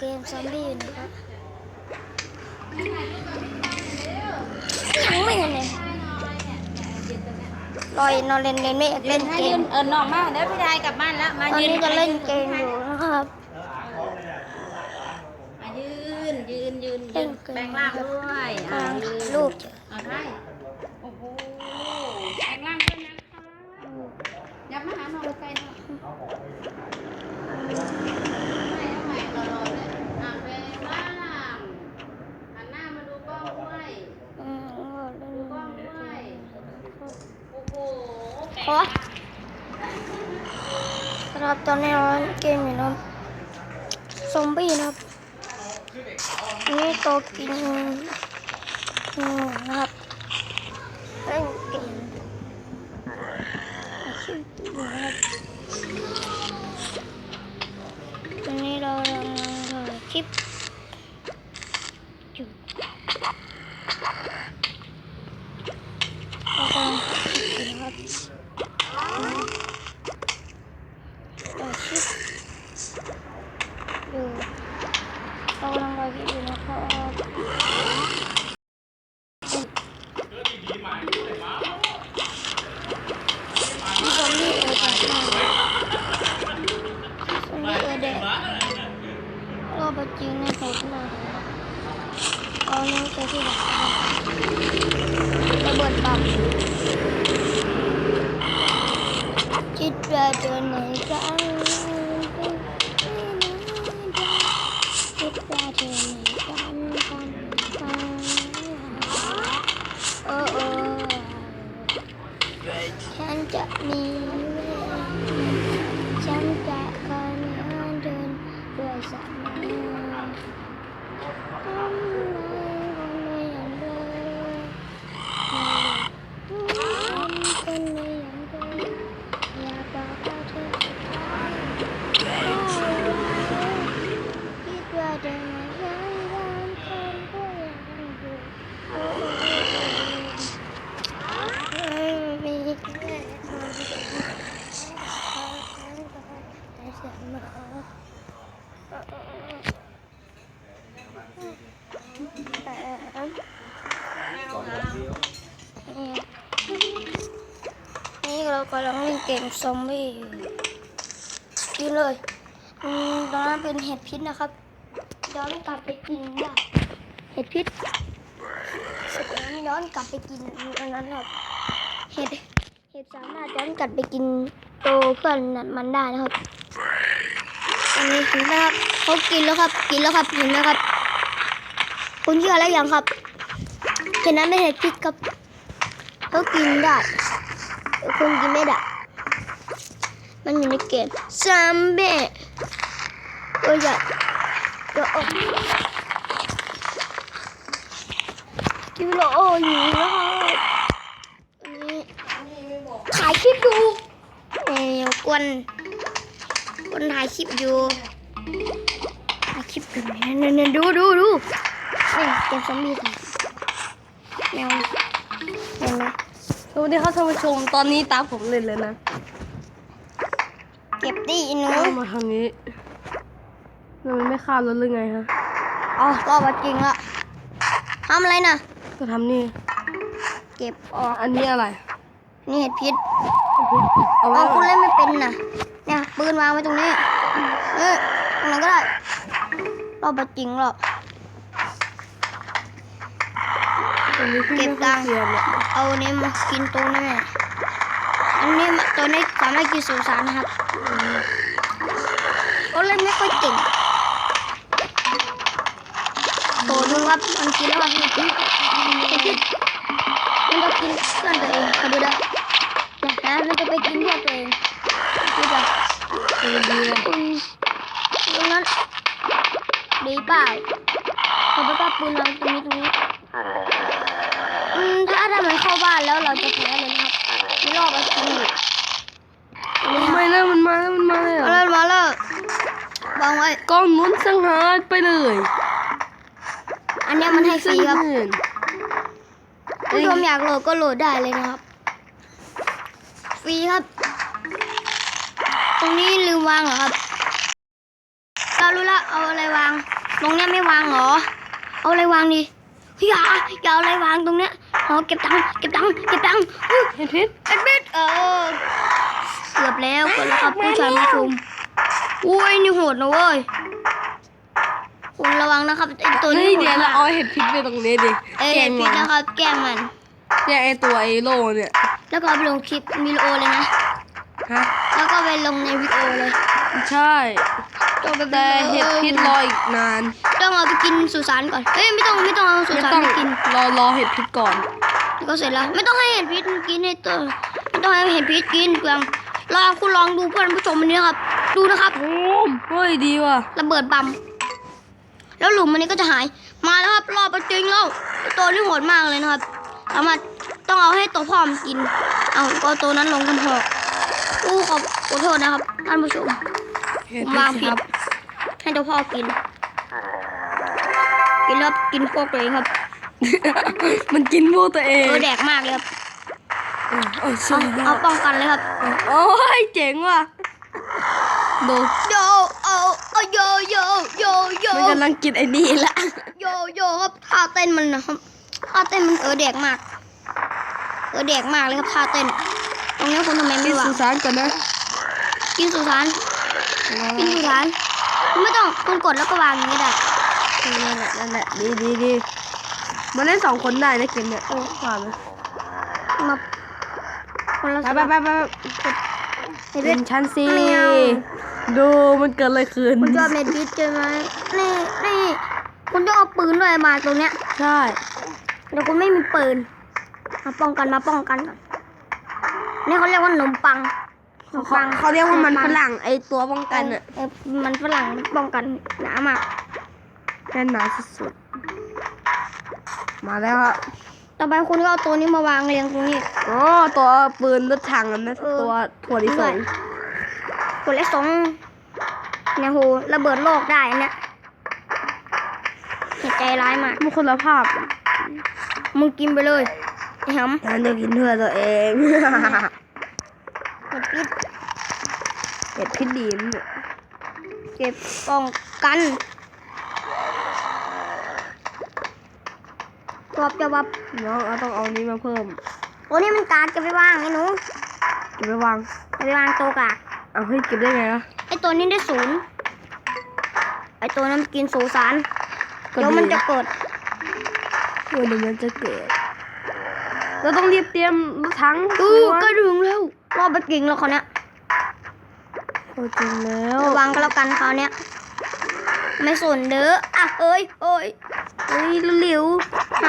เกมซอมบี้อยู่นะครับยังไม่เห็นเลยลอยนอนเล่นเล่นไม่อยากเล่นให้เกยืมนเออน้องมาเดี๋ยวพี่ชายกลับบ้านแล้วมาตอนยืนนี้ก็เล่นเกมอยู่นะครับ มายืนยืนยืนเล่ยืนนเกมแปลงร่างด้วยกำอ่าลังยืถ่ายนรูป เอาได้โอ้โหแปลงร่างด้วยนะคะยับมาหาหน่อยใกล้หน่อยเอาใหม่เอาใหม่รอๆเลยอะแปลงร่างหันหน้ามาดูกล้องด้วย อืมก็เล่น ดูกล้องด้วยโอ้โห โอ้ครับตอนนี้เราเกมอยู่นะซอมบี้นะครับนี่ตัวกินนะครับ เอาเนื้อไปที่ไหนระเบิดปั๊มคิดว่าจอไหน กำลังเล่นเกมซอมบี้อยู่กินเลยอืมตอนนั้นเป็นเห็ดพิษนะครับย้อนกลับไปกินได้เห็ดพิษเสร็จแล้วย้อนกลับไปกินอันนั้นครับเห็ดเห็ดสามารถย้อนกลับไปกินโตเพื่อนมันได้นะครับอันนี้เห็นไหมครับเขากินแล้วครับ กินแล้วครับเห็นไหมครับ คุณเชื่อแล้วยังครับเห็นนั้นเป็นเห็ดพิษครับเขากินได้ คุณกินไม่ได้ มันอยู่ในเกมซัมเบ้ตัวใหญ่ตัวโอ้กิโลโออยู่แล้วครับอันนี้ถ่ายคลิปอยู่เอ้ยกวนกวนถ่ายคลิปอยู่ถ่ายคลิปอยู่เนี่ยเนี่ยดูดูดูนี่เกมซอมบี้แมวเห็นไหมส วัสดีครับท่านผู้ชมตอนนี้ตาผมเล่นเลยนะเก็บดิอีหนูเอามาทางนี้แล้วมันไม่ข้ามรถหรือไงฮะอ๋อก็ว่าจริงละทำอะไรน่ะก็ทำนี่เก็บออกอันนี้อะไร นี่เห็ดพิษเอาอ๋ไว้อคุณเล่นไม่เป็นน่ะเนี่ยปืนวางไว้ตรงนี้เออตรงนั้นก็ได้รอบจริงหรอก อันนี้พี่ เก็บตังค์เสียเนี่ยมากินตัวนี้แม่อันนี้ตัวนี้สามารถกินสุสานนะครับก็เล่นไม่ค่อยเก่งโตดูครับมันกินแล้วครับเห็ดพิษเห็ดพิษมันจะกินเพื่อนตัวเองคอยดูนะเนี่ยนะมันจะไปกินเพื่อนตัวเองดูจ้ะเออดีเลยคุณตรงนั้นดีเปล่าเขาไปก็ปืนวางตรงนี้ตรงนี้อืมถ้าถ้ามันเข้าบ้าน แล้วเราจะแพ้เลยนะครับมีรอบเอาจริงอยู่นี่ไม่นะมันมาแล้วมันมาแล้วมาแล้วมาแล้ววางไว้กล้องนุ้นสังหารไปเลย อันเนี้ยมันให้ฟรีครับเงินผู้ชมอยากโหลดก็โหลดได้เลยนะครับ ฟรีครับ ตรงนี้ลืมวางเหรอครับเรารู้ละเอาอะไรวาง ตรงเนี้ยไม่วางเหรอ เอาอะไรวางดีอย่าอย่าเอาอะไรวางตรงเนี้ย อ๋อเก็บตังค์เก็บตังค์เก็บตังค์อุ๊ยเห็ดพิษเอ็ดบิดเออเกือบแล้วเกือบแล้วครับผู้ชายผู้ชมอุ้ยนี่โหดนะเว้ยคุณระวังนะครับไอตัวเฮ้นี้ยโหเดี๋ยวดเรามากเอาเห็ดพิษไปตรงนี้ดิเอ้ยแกเห็งดพิมัษนนะครับ แกล้งมันเนี่ยไอตัวไอโลเนี่ย แล้วก็เอาไปลงคลิปวิดีโอเลยนะฮะแล้วก็ไปลงในวิดีโอเลย ใช่ต้องไปแต่เห็ดพิษรออีกนาน ต้องเอาไปกินสุสานก่อนเอ้ยไม่ต้องไม่ต้องเอาสุไม่สานต้องไปกินรอรอเห็ดพิษก่อนแล้ว ก็เสร็จแล้ว ไม่ต้องให้เห็ดพิษมันกินให้ตัวไม่ต้องให้เห็ดพิษกินเปลืองลองคุณลองดูเพื่อนผู้ชมอันนี้นะครับ ดูนะครับโอ้มเฮ้ยดีว่ะระเบิดบัมแล้วหลุมอันนี้ก็จะหายมาแล้วครับรอบประจริงแล้วตัวนี้โหดมากเลยนะครับสามารถต้องเอาให้ตัวพ่อมนกิน เอาก็เอาตัวนั้นลงกันเถอะอู้ขอขอโทษนะครับท่านผู้ชมเห็ผดมพิวางษผิคดรับให้ตัวพ่อกินกินแล้วกินพวกตัวเองครับ มันกินพวกตัวเองเออแดกมากเลยครับเออเออเอาใช่เอาป้องกันเลยครับโอ้ยเจ๋งว่ะ ดูโยเอาเอาโยโยโยโยมันกำลังกินไอ้นี่ละโยโย่ครับท่าเต้นมันนะครับท่าเต้นมันเออเด็กมาก เออเด็กมากเลยครับท่าเต้น ตรงนี้คุณทำไมกิไม่นวาสุงสานก่อนนะกินสุสานกินสุสานไม่ต้องคุณกดแล้วก็วางอย่างนี้ได้นั่นแหละนั่นแหละดีดีดี มาเล่นสองคนได้นะเกมเนี่ยโอ้ผ่านไหมมาคนละไปไปไปไปเม็ดเป็พิษนชั้นสิไม่เอาดูมันเกิดอะไรขึ้นคุณจะเอาเม็ดพิษใช่ไหมนี่นี่คุณต้องเอาปืนด้วยมาตรงเนี้ย ใช่เดี๋ยวคุณไม่มีปืนมาป้องกันมาป้องกันก่อนนี่เขาเรียกว่าขนมปังขนมเขาปังเขาเรียกว่ามันฝรั่งไอตัวป้องกันอะเออมันฝรั่งมันป้องกันหนามากแน่นหนาสุดๆ มาแล้วครับต่อไปคุณก็เอาตัวนี้มาวางเรียงตรงนี้ อ๋อตัวปืนรถถังอันนะเออ ตัวถั่วลิสงคนละสองเนี่ยโหระเบิดโลกได้อันเนี่ยเหตุใจร้ายมาก มันคนละภาพอะมึงกินไปเลยไอ้หฉันจะกินเพื่อตัวเองำเห็ดพิษเห็ดพิษดีนเนี่ยเก็บป้องกัน รอบจะวับน้องเอาต้องเอานี้มาเพิ่มโอ้นี่มันกากจะไปวางไอ้หนูเก็บไปวางจะไปวางตัวกากเอาเฮ้ยเก็บได้ไงวะไอ้ตัวนี้ได้ศูนย์ไอ้ตัวนั้นกินสูสารก็เดี๋ยวดีมันจะเกิดเดี๋ยวมันจะเกิด เราต้องรีบเตรียมรถถังอือตัวก็ถึงแล้วรอบไปกิ่งแล้วเขาเนี้ยโอ้จริงแล้วระวังก็แล้วกันคราวเนี้ยไม่สนเด้ออะเอ้ยเอ้ยเฮ้ยเร็วๆห้าสิบ เอ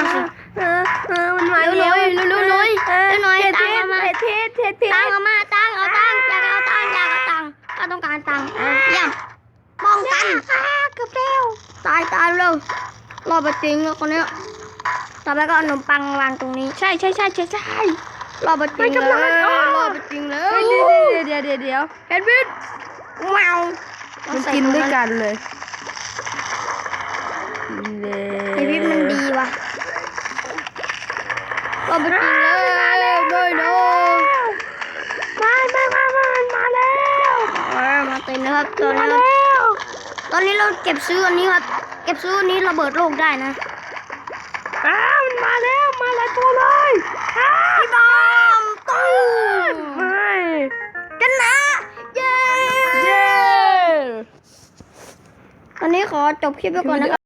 อเออมันมาเร็วหน่อยเร็วๆหน่อยเออเร็วหน่อยตังเอามาเทเทเทตังเอามาตังเอาตังอยากเอาตังอยากเอาตังค์ถ้าต้องการตังเยี่ยมป้องกันเกือบแล้วตายตายเร็วรอไปจริงแล้วคนเนี้ยต่อไปก็เอาขนมปังวางตรงนี้ ใช่ใช่ใช่ใช่ใช่รอไปจริงเลยรอไปจริงเลยเดี๋ยวเดี๋ยวเดี๋ยวเดี๋ยวเห็นพิษแมวมันกินด้วยกันเลยเเห็นพิษมันดีว่ะรอบไปจริงเลยเลยเนาะ มามามามามันมาแล้ว อ่ามาเต็มนะครับตอน มา นี้ แล้ว ต อนนี้เราเก็บซื้ออันนี้ครับ เก็บซื้ออันนี้ระเบิดโลกได้นะอ้าวมันมาแล้วมาหลายตัวเลยอ้าวพี่บอมตู้ไม่กันนะเย้เย้ตอนนี้ขอจบคลิปไปก่อนนะครับ